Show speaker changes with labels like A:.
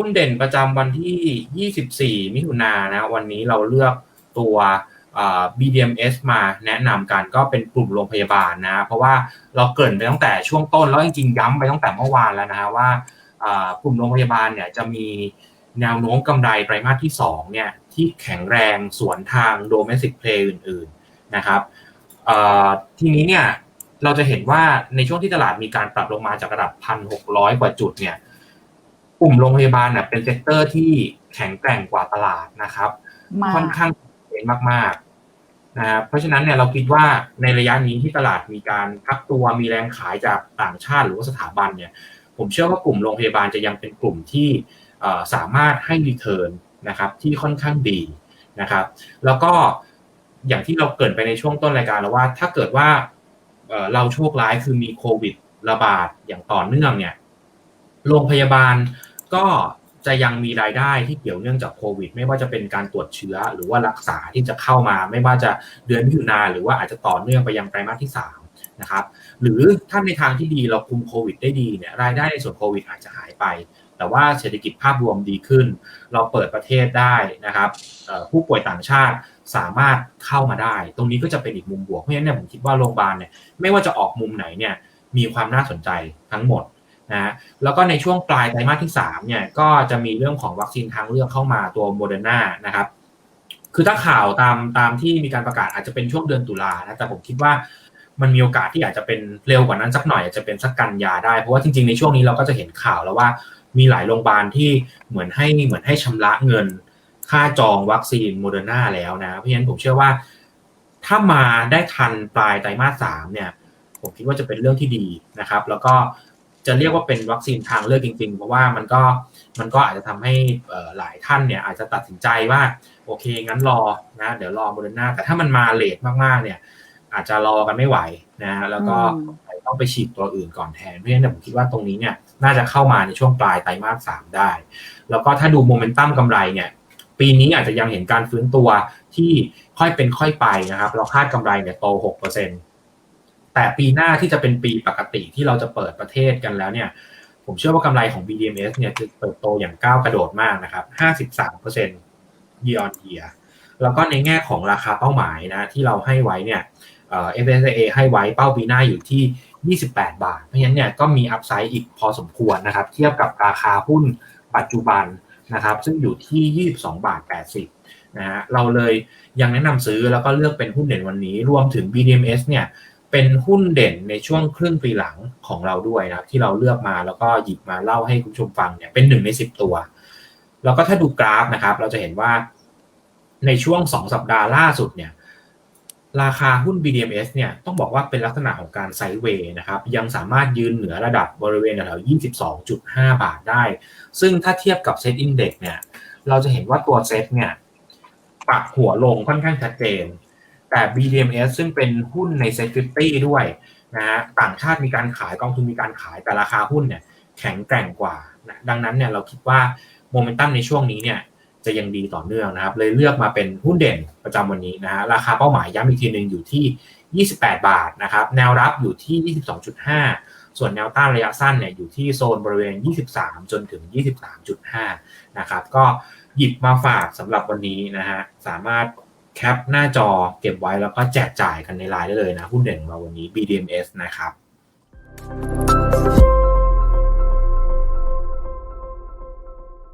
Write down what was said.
A: หุ้นเด่นประจำวันที่ 24 มิถุนายนนะวันนี้เราเลือกตัว BDMs มาแนะนำกันก็เป็นกลุ่มโรงพยาบาลนะเพราะว่าเราเกริ่นไปตั้งแต่ช่วงต้นแล้วจริงๆย้ำไปตั้งแต่เมื่อวานแล้วนะว่ากลุ่มโรงพยาบาลเนี่ยจะมีแนวโน้มกำไรไตรมาสที่2เนี่ยที่แข็งแรงสวนทาง domestic play อื่นๆนะครับทีนี้เนี่ยเราจะเห็นว่าในช่วงที่ตลาดมีการปรับลงมาจากระดับ 1,600 กว่าจุดเนี่ย กลุ่มโรงพยาบาลเนี่ยเป็นเซกเตอร์ที่แข็งแกร่งกว่าตลาดนะครับ ค่อนข้างเห็นมากๆนะครับเพราะฉะนั้นเนี่ยเราคิดว่าในระยะนี้ที่ตลาดมีการพักตัวมีแรงขายจากต่างชาติหรือว่าสถาบันเนี่ยผมเชื่อว่ากลุ่มโรงพยาบาลจะยังเป็นกลุ่มที่สามารถให้รีเทิร์นนะครับที่ค่อนข้างดีนะครับ แล้วก็อย่างที่เราเกิดไปในช่วงต้นรายการแล้วว่า ถ้าเกิดว่าเราโชคร้ายคือมีโควิดระบาดอย่างต่อเนื่องเนี่ยโรงพยาบาล ก็จะยังมีรายได้ที่เกี่ยวเนื่องจากโควิด ไม่ว่าจะเป็นการตรวจเชื้อหรือว่ารักษาที่จะเข้ามา ไม่ว่าจะเดือนมิถุนาหรือว่าอาจจะต่อเนื่องไปยังไตรมาสที่3นะครับหรือถ้าในทางที่ดีเราคุมโควิดได้ดีเนี่ยรายได้ในส่วนโควิดอาจจะหายไป แต่ว่าเศรษฐกิจภาพรวมดีขึ้น เราเปิดประเทศได้นะครับผู้ป่วยต่างชาติสามารถเข้ามาได้ ตรงนี้ก็จะเป็นอีกมุมบวกเพราะฉะนั้นเนี่ยผมคิดว่าโรงพยาบาลเนี่ยไม่ว่าจะออกมุมไหนเนี่ยมีความน่าสนใจทั้งหมด นะแล้วก็ในช่วงปลายไตรมาสที่3เนี่ยก็จะมีเรื่องของวัคซีนทางเลือกเข้ามาตัวโมเดอร์นานะครับคือถ้าข่าวตามตามที่มีการประกาศอาจจะเป็นช่วงเดือนตุลานะแต่ผมคิดว่ามันมีโอกาสที่อาจจะเป็นเร็วกว่านั้นสักหน่อยอาจจะเป็นสักกันยาได้ เพราะว่าจริงๆในช่วงนี้เราก็จะเห็นข่าวแล้วว่ามีหลายโรงพยาบาลที่เหมือนให้เหมือนให้ชำระเงิน ค่าจองวัคซีนโมเดอร์นาแล้วนะ เพราะฉะนั้นผมเชื่อว่า ถ้ามาได้ทันปลายไตรมาสสามเนี่ย ผมคิดว่าจะเป็นเรื่องที่ดีนะครับ แล้วก็ จะเรียกว่าเป็นวัคซีนทางเลือกจริงๆ เพราะว่ามันก็มันก็อาจจะทำให้หลายท่านเนี่ยอาจจะตัดสินใจว่าโอเคงั้นรอนะเดี๋ยวรอโมเดอร์นาแต่ถ้ามันมาเลทมากๆเนี่ย อาจจะรอกันไม่ไหวนะแล้วก็ต้องไปฉีดตัวอื่นก่อนแทนเพราะฉะนั้นผมคิดว่าตรงนี้เนี่ยน่าจะเข้ามาในช่วงปลายไตรมาสสามได้ แล้วก็ถ้าดูโมเมนตัมกำไรเนี่ยปีนี้อาจจะยังเห็นการฟื้นตัวที่ค่อยเป็นค่อยไปนะครับ เราคาดกำไรเนี่ยโตหกเปอร์เซ็นต์ แต่ปีหน้าที่จะเป็นปีปกติที่เราจะเปิดประเทศกันแล้วเนี่ย ผมเชื่อว่ากำไรของ BDMs เนี่ยจะเติบโตอย่างก้าวกระโดดมากนะครับ 53% year on year แล้วก็ในแง่ของราคาเป้าหมายนะที่เราให้ไว้เนี่ยเอ่อ FSA ให้ไว้เป้าปีหน้าอยู่ที่ 28 บาท เพราะฉะนั้นเนี่ยก็มีอัพไซด์อีกพอสมควรนะครับ เทียบกับราคาหุ้นปัจจุบันนะครับ ซึ่งอยู่ที่ 22 บาท 80นะฮะเราเลยยังแนะนำซื้อแล้วก็เลือกเป็นหุ้นเด่นวันนี้ รวมถึง BDMs เนี่ย เป็นหุ้นเด่นในช่วงครึ่งปีหลังของเราด้วยนะครับ ที่เราเลือกมาแล้วก็หยิบมาเล่าให้คุณผู้ชมฟังเนี่ยเป็นหนึ่งในสิบตัว แล้วก็ถ้าดูกราฟนะครับ เราจะเห็นว่าในช่วงสองสัปดาห์ล่าสุดเนี่ยราคาหุ้น BDMs เนี่ยต้องบอกว่าเป็นลักษณะของการไซด์เวย์นะครับยังสามารถยืนเหนือระดับบริเวณแถว22.5 บาทได้ ซึ่งถ้าเทียบกับเซ็ตอินเด็กเนี่ยเราจะเห็นว่าตัวเซ็ตเนี่ยปรับหัวลงค่อนข้างชัดเจน แต่ BDMs ซึ่งเป็นหุ้นใน s e c u r i t y ด้วยนะฮะต่างชาติมีการขายกองทุนมีการขายแต่ราคาหุ้นเนี่ยแข็งแกร่งกว่านะดังนั้นเนี่ยเราคิดว่าโมเมนตัมในช่วงนี้เนี่ยจะยังดีต่อเนื่องนะครับ เลยเลือกมาเป็นหุ้นเด่นประจำวันนี้นะฮะราคาเป้าหมายย้ำอีกทีหนึ่งอยู่ที่ 28 บาทนะครับแนวรับอยู่ที่ 22.5 ส่วนแนวต้านระยะสั้นเนี่ยอยู่ที่โซนบริเวณ 23 จนถึง 23.5 นะครับก็หยิบมาฝากสำหรับวันนี้นะฮะสามารถ แคปหน้าจอเก็บไว้แล้วก็แจกจ่ายกันในไลน์ได้เลยนะ หุ้นเด่นขเราวันนี้ BDMs นะครับ